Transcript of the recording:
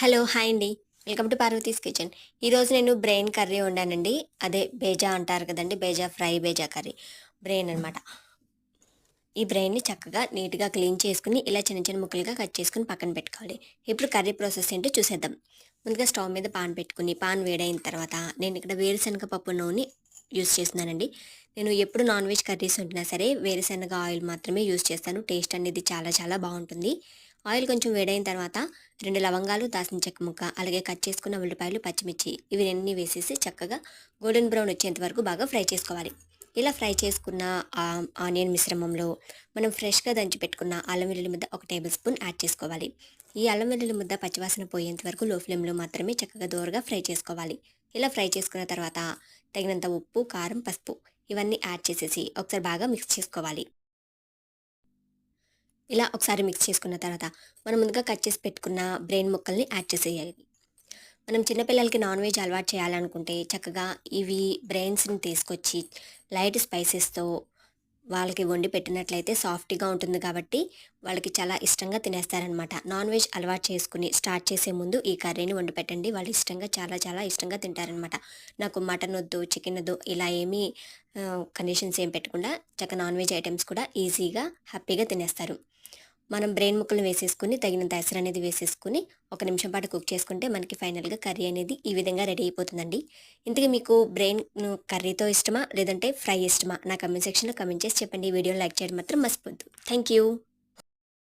Hello hi అండి. Welcome to Parvathi's kitchen. ఈరోజు నేను బ్రెయిన్ కర్రీ వండానండి. అదే బేజా అంటారు కదండి bheja fry bheja curry. Brain అనమాట ఈ బ్రెయిన్ని చక్కగా నీట్గా క్లీన్ చేసుకుని ఇలా చిన్న చిన్న ముక్కలుగా కట్ చేసుకుని పక్కన పెట్టుకోవాలి. ఇప్పుడు కర్రీ ప్రాసెస్ ఏంటో చూసేద్దాం. ముందుగా స్టవ్ మీద పాన్ పెట్టుకుని పాన్ వేడైన తర్వాత నేను ఇక్కడ వేరుశనగ పప్పు నూనె యూస్ చేస్తున్నానండి. నేను ఎప్పుడు నాన్ వెజ్ కర్రీస్ ఉంటున్నా సరే వేరుశనగ ఆయిల్ మాత్రమే యూస్ చేస్తాను. టేస్ట్ అనేది చాలా చాలా బాగుంటుంది. ఆయిల్ కొంచెం వేడైన తర్వాత రెండు లవంగాలు దాసిన చెక్క ముక్క అలాగే కట్ చేసుకున్న ఉల్లిపాయలు పచ్చిమిర్చి ఇవి రెండు వేసేసి చక్కగా గోల్డెన్ బ్రౌన్ వచ్చేంత వరకు బాగా ఫ్రై చేసుకోవాలి. ఇలా ఫ్రై చేసుకున్న ఆనియన్ మిశ్రమంలో మనం ఫ్రెష్గా దంచి పెట్టుకున్న అల్లం వెల్లుల్లి ముద్ద ఒక టేబుల్ స్పూన్ యాడ్ చేసుకోవాలి. ఈ అల్లం వెల్లుల్లి ముద్ద పచ్చివాసన పోయేంత వరకు లో ఫ్లేమ్లో మాత్రమే చక్కగా దూరగా ఫ్రై చేసుకోవాలి. ఇలా ఫ్రై చేసుకున్న తర్వాత తగినంత ఉప్పు కారం పసుపు ఇవన్నీ యాడ్ చేసేసి ఒకసారి బాగా మిక్స్ చేసుకోవాలి. ఇలా ఒకసారి మిక్స్ చేసుకున్న తర్వాత మనం ముందుగా కట్ చేసి పెట్టుకున్న బ్రెయిన్ ముక్కల్ని యాడ్ చేసేయాలి. మనం చిన్నపిల్లలకి నాన్ వెజ్ అలవాటు చేయాలనుకుంటే చక్కగా ఇవి బ్రెయిన్స్ని తీసుకొచ్చి లైట్ స్పైసెస్తో వాళ్ళకి వండి పెట్టినట్లయితే సాఫ్ట్గా ఉంటుంది కాబట్టి వాళ్ళకి చాలా ఇష్టంగా తినేస్తారనమాట నాన్ వెజ్ అలవాటు చేసుకుని స్టార్ట్ చేసే ముందు ఈ కర్రీని వండి పెట్టండి. వాళ్ళు ఇష్టంగా చాలా చాలా ఇష్టంగా తింటారనమాట నాకు మటన్ వద్దు చికెన్ వద్దు ఇలా ఏమీ కండిషన్స్ ఏం పెట్టకుండా చక్క నాన్ వెజ్ ఐటమ్స్ కూడా ఈజీగా హ్యాపీగా తినేస్తారు. మనం బ్రెయిన్ ముక్కలు వేసేసుకుని తగినంత ఎసరు అనేది వేసేసుకుని ఒక నిమిషం పాటు కుక్ చేసుకుంటే మనకి ఫైనల్గా కర్రీ అనేది ఈ విధంగా రెడీ అయిపోతుందండి. ఇంతకీ మీకు బ్రెయిన్ కర్రీతో ఇష్టమా? లేదంటే ఫ్రై ఇష్టమా? నా కమెంట్ సెక్షన్లో కమెంట్ చేసి చెప్పండి. ఈ వీడియోని లైక్ చేయడం మాత్రం మర్చిపోద్దు థ్యాంక్ యూ